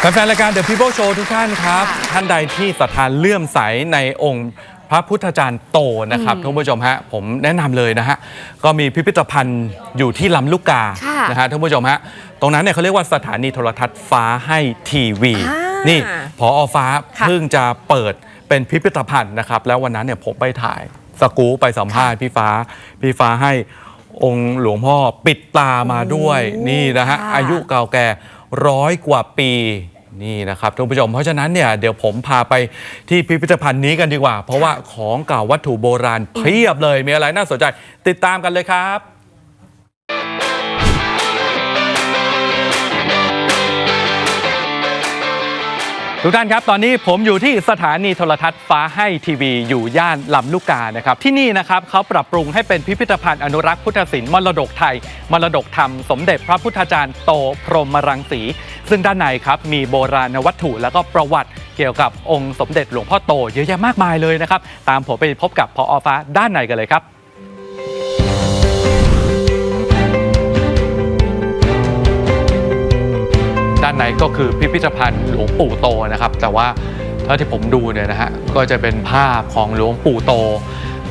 แฟนๆรายการ The People Show ทุกท่านครับค่ะท่านใดที่ศรัทธาเลื่อมใสในองค์พระพุทธจารย์โตนะครับท่านผู้ชมฮะผมแนะนำเลยนะฮะก็มีพิพิธภัณฑ์อยู่ที่ลำลูกกาค่ะ นะฮะท่านผู้ชมฮะตรงนั้นเนี่ยเขาเรียกว่าสถานีโทรทัศน์ฟ้าให้ทีวี อ่านี่นี่พอฟ้าค่ะเพิ่งจะเปิดเป็นพิพิธภัณฑ์นะครับ แล้ววันนั้นเนี่ยผมไปถ่ายสกู๊ปไปสัมภาษณ์พี่ฟ้า พี่ฟ้าให้องค์หลวงพ่อปิดตามาด้วยโอ้นี่นะฮะค่ะ อายุเก่าแก่ ร้อยกว่าปีนี่นะครับท่านผู้ชม เพราะฉะนั้นเนี่ยเดี๋ยวผมพาไปที่พิพิธภัณฑ์นี้กันดีกว่า เพราะว่าของเก่าวัตถุโบราณเพียบเลยมีอะไรน่าสนใจ ติดตามกันเลยครับ ทุกท่านครับ ตอนนี้ผมอยู่ที่สถานีโทรทัศน์ฟ้าให้ทีวีอยู่ย่านลำลูกกานะครับ ที่นี่นะครับเขาปรับปรุงให้เป็นพิพิธภัณฑ์อนุรักษ์พุทธศิลป์มรดกไทย มรดกธรรม สมเด็จพระพุทธจารย์โตพรหมรังสี ซึ่งด้านในครับมีโบราณวัตถุแล้วก็ประวัติเกี่ยวกับองค์สมเด็จหลวงพ่อโตเยอะแยะมากมายเลยนะครับ ตามผมไปพบกับพอฟ้าด้านในกันเลยครับ ด้านในก็คือพิพิธภัณฑ์หลวงปู่โตนะครับ แต่ว่าเท่าที่ผมดูเนี่ยนะฮะก็จะเป็นภาพของหลวงปู่โต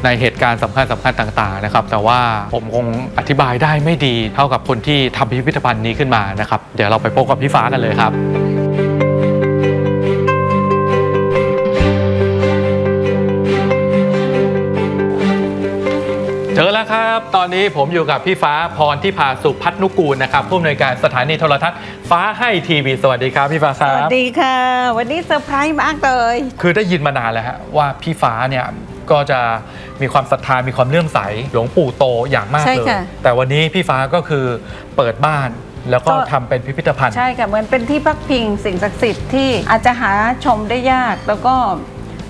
ในเหตุการณ์สำคัญสำคัญต่างๆนะครับ แต่ว่าผมคงอธิบายได้ไม่ดีเท่ากับคนที่ทำพิพิธภัณฑ์นี้ขึ้นมานะครับ เดี๋ยวเราไปพบกับพี่ฟ้ากันเลยครับ เจอแล้วครับ ตอนนี้ผมอยู่กับพี่ฟ้าพรที่พาสุพัฒนุกูลนะครับผู้อำนวยการสถานีโทรทัศน์ฟ้าให้ทีวีสวัสดีครับพี่ฟ้าคสรัวัสบดีค่ะ วันนี้เซอร์ไพรส์มากเลย คือได้ยินมานานแล้วฮะว่าพี่ฟ้าเนี่ยก็จะมีความศรัทธามีความเลื่อมใสหลวงปู่โตอย่างมากใช่เลย ค่ะแต่วันนี้พี่ฟ้าก็คือเปิดบ้านแล้วก็ก็ ทำเป็นพิพิธภัณฑ์ ใช่ค่ะเหมือนเป็นที่พักพิงสิ่งศักดิ์สิทธิ์ที่อาจจะหาชมได้ยาก แล้วก็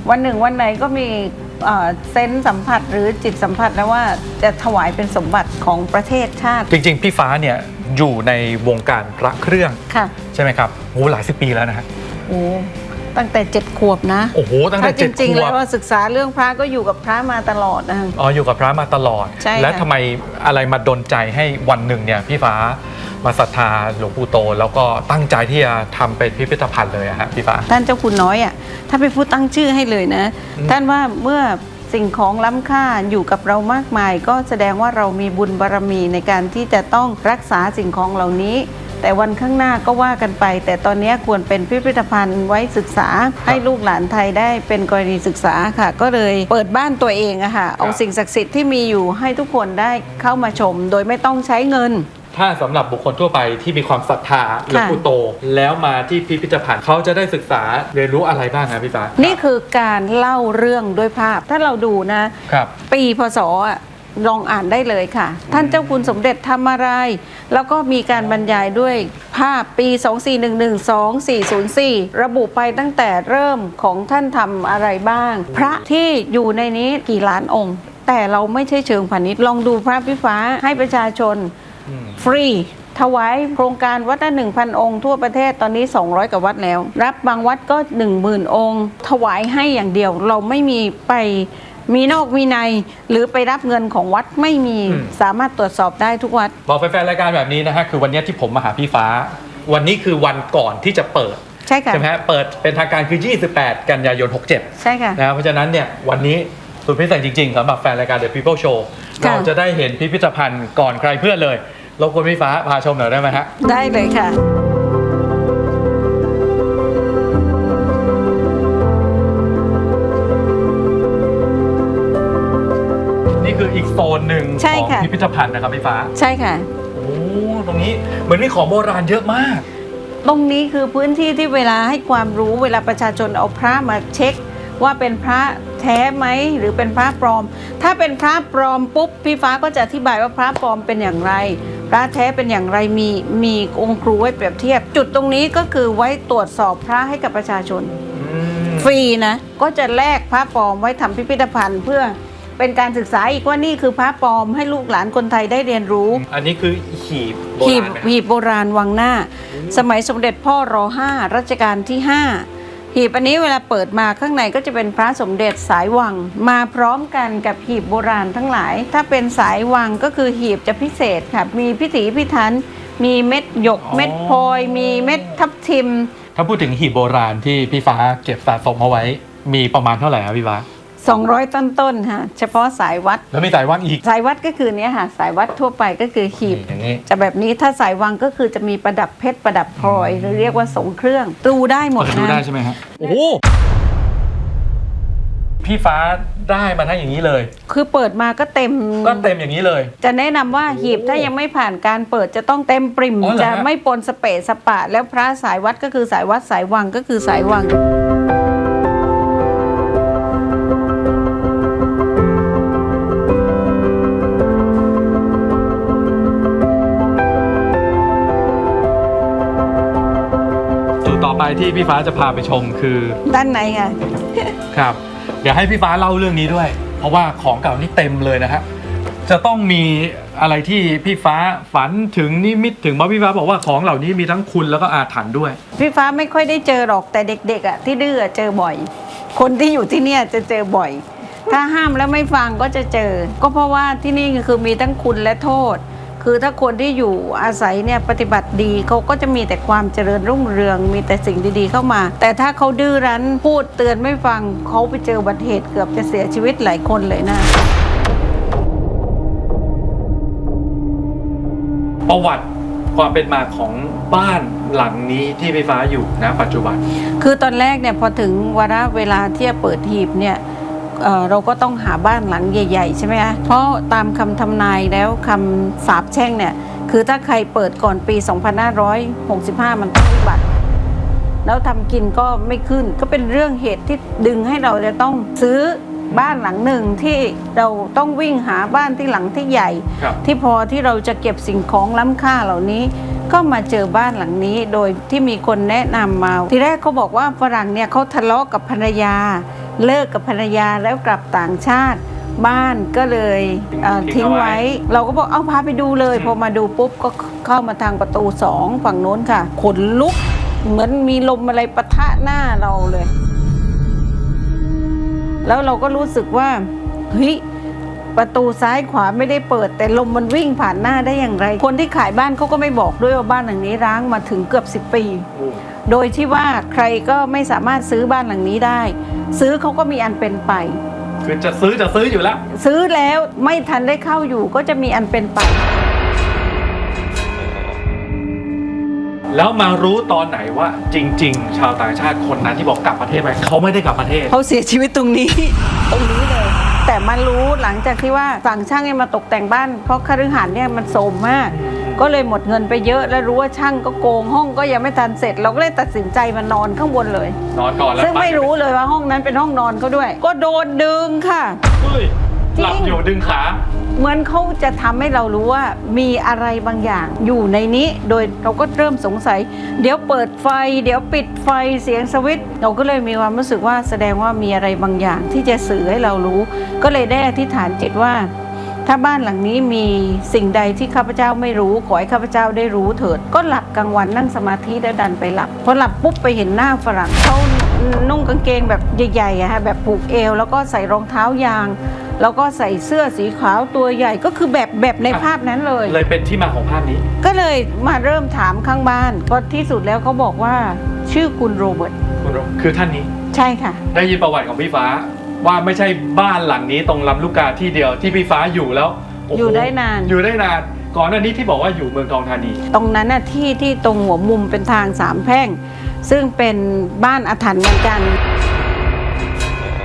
วันหนึ่งวันไหนก็มี เอ่อเซนส์สัมผัสหรือจิตสัมผัสแล้วว่าจะถวายเป็นสมบัติของประเทศชาติ จริง ๆ พี่ฟ้าเนี่ยอยู่ในวงการพระเครื่อง ค่ะ ใช่ไหมครับโอ้หลายสิบปีแล้วนะฮะ โอ้ ตั้งแต่เจ็ดขวบนะโอ้โหตั้งแต่ถ้าจเจ็ดริงขๆวแล้บวว่าศึกษาเรื่องพระก็อยู่กับพระมาตลอดนะ อ๋ออยู่กับพระมาตลอด ใช่ค่ะ และทำไมอะไรมาดนใจให้วันหนึ่งเนี่ยพี่ฟ้ามาศรัทธาหลวงปู่โต แล้วก็ตั้งใจที่จะทำเป็นพิพิธภัณฑ์เลยอะฮะพี่ฟ้า ท่านเจ้าคุณน้อยอะถ้าไปพูดตั้งชื่อให้เลยนะ อืม ท่านว่าเมื่อสิ่งของล้ำค่าอยู่กับเรามากมาย ก็แสดงว่าเรามีบุญบารรมีในการที่จะต้องรักษาสิ่งของเหล่านี้ แต่วันข้างหน้าก็ว่ากันไป แต่ตอนนี้ควรเป็นพิพิธภัณฑ์ไว้ศึกษาให้ลูกหลานไทยได้เป็นกรณีศึกษาค่ะ ก็เลยเปิดบ้านตัวเองอะค่ะเอาสิ่งศักดิ์สิทธิ์ที่มีอยู่ให้ทุกคนได้เข้ามาชม โดยไม่ต้องใช้เงิน ถ้าสำหรับบุคคลทั่วไปที่มีความศรัทธาหลวงปู่โต แล้วมาที่พิพิธภัณฑ์เขาจะได้ศึกษาเรียนรู้อะไรบ้างครับพี่ฟ้านี่คือการเล่าเรื่องด้วยภาพ ถ้าเราดูนะ ครับ ปีพศอะ ลองอ่านได้เลยค่ะ ท่านเจ้าคุณสมเด็จทำอะไร แล้วก็มีการบรรยายด้วยภาพปี 2411-2404 ระบุไปตั้งแต่เริ่มของท่านทำอะไรบ้าง พระที่อยู่ในนี้กี่ล้านองค์ แต่เราไม่ใช่เชิงพาณิชย์ลองดูพระพิฟ้าให้ประชาชนอืมฟรีถวายโครงการวัดละ1,000 องค์ทั่วประเทศตอนนี้ 200 กว่าวัดแล้ว รับบางวัดก็ 10,000 องค์ ถวายให้อย่างเดียวเราไม่มีไป มีนอกมีในหรือไปรับเงินของวัดไม่มีอืม สามารถตรวจสอบได้ทุกวัด บอกแฟนๆรายการแบบนี้นะฮะคือวันนี้ที่ผมมาหาพี่ฟ้า วันนี้คือวันก่อนที่จะเปิดใช่ค่ะ ใช่ไหมฮะเปิดเป็นทางการคือ 28 กันยายน 67 ใช่ค่ะ นะเพราะฉะนั้นเนี่ยวันนี้สุดพิเศษจริง ๆสำหรับแฟนรายการ The People Show ค่ะ เราจะได้เห็นพิพิธภัณฑ์ก่อนใครเพื่อนเลยรบกวนพี่ฟ้าพาชมหน่อยได้ไหมฮะ ได้เลยค่ะ โซนหนึ่งใช่ของค่ะ พิพิธภัณฑ์นะครับพี่ฟ้า ใช่ค่ะ โอ้ตรงนี้เหมือนมีของโบราณเยอะมาก ตรงนี้คือพื้นที่ที่เวลาให้ความรู้เวลาประชาชนเอาพระมาเช็ค ว่าเป็นพระแท้ไหมหรือเป็นพระปลอม ถ้าเป็นพระปลอมปุ๊บพี่ฟ้าก็จะอธิบายว่าพระปลอมเป็นอย่างไร พระแท้เป็นอย่างไรมีมีองค์ครูไว้เปรียบเทียบ จุดตรงนี้ก็คือไว้ตรวจสอบพระให้กับประชาชนอืมฟรีนะก็จะแลกพระปลอมไว้ทำพิพิธภัณฑ์เพื่อ เป็นการศึกษาอีกว่านี่คือพระปลอมให้ลูกหลานคนไทยได้เรียนรู้ อันนี้คือหีบโบหีบราณไหมหีบโบราณวังหน้า สมัยสมเด็จพ่อรอห้ารัชกาลที่5หีบอันนี้เวลาเปิดมาข้างในก็จะเป็นพระสมเด็จสายวัง มาพร้อมกันกับหีบโบราณทั้งหลาย ถ้าเป็นสายวังก็คือหีบจะพิเศษค่ะมีพิถีพิถันมีเม็ดหยกอ๋อเม็ดพลอย มีเม็ดทับทิม ถ้าพูดถึงหีบโบราณที่พี่ฟ้าเก็บสะสมเอาไว้ มีประมาณเท่าไหร่ครับพี่ฟ้า 200ต้นๆค่ะเฉพาะสายวัด แล้วมีสายว่างอีก สายวัดก็คือเนี้ยค่ะ สายวัดทั่วไปก็คือหีบนี่อย่างนี้ จะแบบนี้ถ้าสายวังก็คือจะมีประดับเพชรประดับพลอย หรือเรียกว่าสงเครื่องดูได้หมดเปิดดูนะได้ใช่ไหมฮะโอ้โหพี่ฟ้าได้มาทั้งอย่างนี้เลย คือเปิดมาก็เต็ม ก็เต็มอย่างนี้เลย จะแนะนำว่าหีบถ้ายังไม่ผ่านการเปิดจะต้องเต็มปริ่มอ๋อเหรอฮะจะไม่ปนสเปะสปะ แล้วพระสายวัดก็คือสายวัดสายวังก็คือสายวัง จุดต่อไปที่พี่ฟ้าจะพาไปชมคือด้านในค่ะครับ เดี๋ยวให้พี่ฟ้าเล่าเรื่องนี้ด้วย เพราะว่าของเก่านี่เต็มเลยนะฮะจะต้องมีอะไรที่พี่ฟ้าฝันถึงนิมิตถึงเพราะพี่ฟ้าบอกว่าของเหล่านี้มีทั้งคุณแล้วก็อาถรรพ์ด้วย พี่ฟ้าไม่ค่อยได้เจอหรอกแต่เด็กๆอะที่ดื้ออะเจอบ่อย คนที่อยู่ที่เนี่ยจะเจอบ่อย ถ้าห้ามแล้วไม่ฟังก็จะเจอ ก็เพราะว่าที่นี่คือมีทั้งคุณและโทษ คือถ้าคนที่อยู่อาศัยเนี่ยปฏิบัติดีเขาก็จะมีแต่ความเจริญรุ่งเรือง มีแต่สิ่งดีๆเข้ามา แต่ถ้าเขาดื้อรั้นพูดเตือนไม่ฟังเขาไปเจออุบัติเหตุเกือบจะเสียชีวิตหลายคนเลยนะประวัติความเป็นมาของบ้านหลังนี้ที่พี่ฟ้าอยู่นะปัจจุบัน คือตอนแรกเนี่ยพอถึงวาระเวลาที่จะเปิดหีบเนี่ย เอ่อเราก็ต้องหาบ้านหลังใหญ่ ๆ ใช่ไหมคะเพราะตามคำทำนายแล้วคำสาปแช่งเนี่ย คือถ้าใครเปิดก่อนปี 2565 มันต้องวิบัติ แล้วทำกินก็ไม่ขึ้น ก็เป็นเรื่องเหตุที่ดึงให้เราจะต้องซื้อบ้านหลังหนึ่งที่เราต้องวิ่งหาบ้านที่หลังที่ใหญ่ครับที่พอที่เราจะเก็บสิ่งของล้ำค่าเหล่านี้ ก็มาเจอบ้านหลังนี้ โดยที่มีคนแนะนำมา ทีแรกเขาบอกว่าฝรั่งเนี่ยเขาทะเลาะกับภรรยา เลิกกับภรรยาแล้วกลับต่างชาติ บ้านก็เลยเอ่อทิ้ทิ้งงเอาไว้ ไว้ เราก็บอกเอาพาไปดูเลยพอมาดูปุ๊บก็เข้ามาทางประตูสองฝั่งโน้นค่ะ ขนลุก เหมือนมีลมอะไรปะทะหน้าเราเลย แล้วเราก็รู้สึกว่าเฮ้ยประตูซ้ายขวาไม่ได้เปิด แต่ลมมันวิ่งผ่านหน้าได้อย่างไร คนที่ขายบ้านเขาก็ไม่บอกด้วยว่าบ้านหลังนี้ร้างมาถึงเกือบ 10 ปี โดยที่ว่าใครก็ไม่สามารถซื้อบ้านหลังนี้ได้ ซื้อเขาก็มีอันเป็นไป คือจะซื้อจะซื้ออยู่แล้ว ซื้อแล้วไม่ทันได้เข้าอยู่ก็จะมีอันเป็นไป แล้วมารู้ตอนไหนว่าจริง ๆ ชาวต่างชาติคนนั้นที่บอกกลับประเทศไปเขาไม่ได้กลับประเทศ เขาเสียชีวิตตรงนี้ ตรงนี้เลย แต่มารู้หลังจากที่ว่าสั่งช่างเนี่ยมาตกแต่งบ้าน เพราะคฤหาสน์เนี่ยมันโสมมาก ก็เลยหมดเงินไปเยอะแล้วรู้ว่าช่างก็โกงห้องก็ยังไม่ทันเสร็จ เราก็เลยตัดสินใจมานอนข้างบนเลย นอนก่อนแล้วซึ่งไม่รู้เลยว่าห้องนั้นเป็นห้องนอนเขาด้วย ก็โดนดึงค่ะเฮ้ยจริงหลับอยู่ดึงขาเหมือนเขาจะทำให้เรารู้ว่ามีอะไรบางอย่างอยู่ในนี้ โดยเราก็เริ่มสงสัย เดี๋ยวเปิดไฟ เดี๋ยวปิดไฟเสียงสวิตช์เราก็เลยมีความรู้สึกว่าแสดงว่ามีอะไรบางอย่างที่จะสื่อให้เรารู้ ก็เลยได้อธิษฐานจิตว่า ถ้าบ้านหลังนี้มีสิ่งใดที่ข้าพเจ้าไม่รู้ขอให้ข้าพเจ้าได้รู้เถิด ก็หลับกลางวันนั่งสมาธิแล้วดันไปหลับพอหลับปุ๊บไปเห็นหน้าฝรั่งเขานุ่งกางเกงแบบใหญ่ๆอะฮะแบบผูกเอว แล้วก็ใส่รองเท้ายาง แล้วก็ใส่เสื้อสีขาวตัวใหญ่ก็คือแบบแบบในภาพนั้นเลย เลยเป็นที่มาของภาพนี้ ก็เลยมาเริ่มถามข้างบ้านก็ที่สุดแล้วเขาบอกว่าชื่อคุณโรเบิร์ตคุณโรคือท่านนี้ ใช่ค่ะ ได้ยินประวัติของพี่ฟ้า ว่าไม่ใช่บ้านหลังนี้ตรงลำลูกกาที่เดียวที่พี่ฟ้าอยู่แล้วโโหอยู่ได้นาน อยู่ได้นานก่อนหน้านี้ที่บอกว่าอยู่เมืองทองธานี ตรงนั้นน่ะที่ที่ตรงหัวมุมเป็นทางสามแพร่ง ซึ่งเป็นบ้านอาถรรพ์เหมือนกัน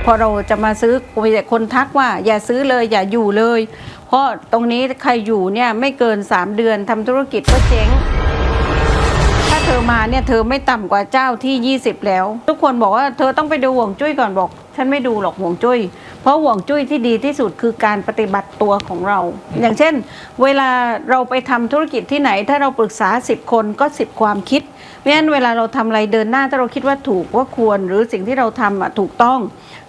พอเราจะมาซื้อมีแต่คนทักว่า อย่าซื้อเลยอย่าอยู่เลย เพราะตรงนี้ใครอยู่เนี่ยไม่เกิน 3 เดือนทำธุรกิจก็เจ๊งถ้า เธอมาเนี่ยเธอไม่ต่ำกว่าเจ้าที่ 20 แล้ว ทุกคนบอกว่าเธอต้องไปดูห่วงจุ้ยก่อนบอก ฉันไม่ดูหรอกห่วงจุ้ย เพราะห่วงจุ้ยที่ดีที่สุดคือการปฏิบัติตัวของเรา อย่างเช่น เวลาเราไปทำธุรกิจที่ไหน ถ้าเราปรึกษา 10 คนก็ 10 ความคิด เพราะฉะนั้นเวลาเราทำอะไรเดินหน้าถ้าเราคิดว่าถูกว่าควร หรือสิ่งที่เราทำอะถูกต้อง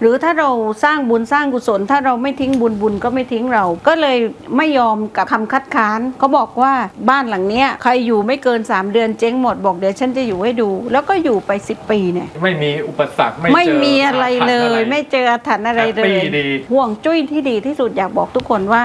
หรือถ้าเราสร้างบุญสร้างกุศล ถ้าเราไม่ทิ้งบุญบุญก็ไม่ทิ้งเรา ก็เลยไม่ยอมกับคำคัดค้านเขาบอกว่าบ้านหลังเนี้ยใครอยู่ไม่เกิน 3 เดือนเจ๊งหมดบอกเดี๋ยวฉันจะอยู่ให้ดู แล้วก็อยู่ไป 10 ปีเนี่ยไม่มีอุปสรรคไม่ไม่เจอมีอะไรเลยอาถรรพ์ไม่เจออาถรรพ์อะไรเลแฮปปี้ยดีห่วงจุ้ยที่ดีที่สุดอยากบอกทุกคนว่า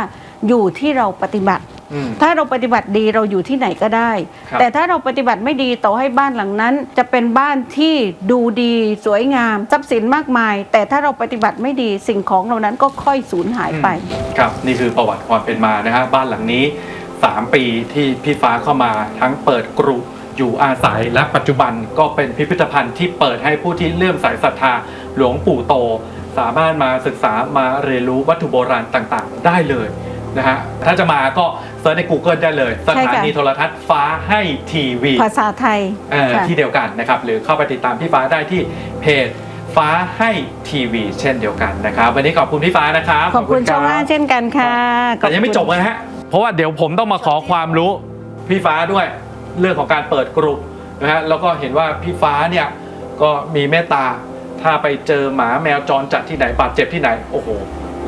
อยู่ที่เราปฏิบัติอืม ถ้าเราปฏิบัติดีเราอยู่ที่ไหนก็ได้ครับแต่ถ้าเราปฏิบัติไม่ดีต่อให้บ้านหลังนั้น จะเป็นบ้านที่ดูดีสวยงามทรัพย์สินมากมาย แต่ถ้าเราปฏิบัติไม่ดีสิ่งของเหล่านั้นก็ค่อยสูญหายไป ครับนี่คือประวัติความเป็นมานะฮะบ้านหลังนี้ 3 ปีที่พี่ฟ้าเข้ามาทั้งเปิดกรุอยู่อาศัยและปัจจุบันก็เป็นพิพิธภัณฑ์ที่เปิดให้ผู้ที่เลื่อมใสศรัทธาหลวงปู่โต สามารถมาศึกษามาเรียนรู้วัตถุโบราณต่างๆ ได้เลยนะฮะถ้าจะมาก็ เซิร์ชใน Google ได้เลย สใช่ถาค่ะ นีโทรทัศน์ฟ้าให้ทีวีภาษาไทยเอ่อค่ะ ที่เดียวกันนะครับ หรือเข้าไปติดตามพี่ฟ้าได้ที่เพจฟ้าให้ทีวี เช่นเดียวกันนะครับ วันนี้ขอบคุณพี่ฟ้านะครับขอบคุณชาวบ้านเช่นกันค่ะแต่ยังไม่จบนะฮะ เพราะว่าเดี๋ยวผมต้องมาขอความรู้พี่ฟ้าด้วยเรื่องของการเปิดกลุ่มนะฮะแล้วก็เห็นว่าพี่ฟ้าเนี่ยก็มีเมตตาถ้าไปเจอหมาแมวจรจัดที่ไหนบาดเจ็บที่ไหนโอ้โห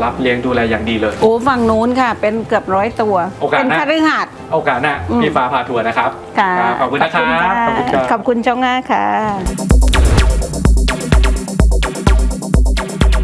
รับเลี้ยงดูแลอย่างดีเลย โอ้ฝั่งนู้นค่ะ เป็นเกือบร้อยตัว โอกาสเป็นหน้าคฤหาสน์ โอกาสหน้าอืม พี่ฟ้าพาทัวร์นะครับค่ะ ครับขอบคุณนะครับขอบคุณขอบคุณครับ ขอบคุณเจ้าง่าค่ะ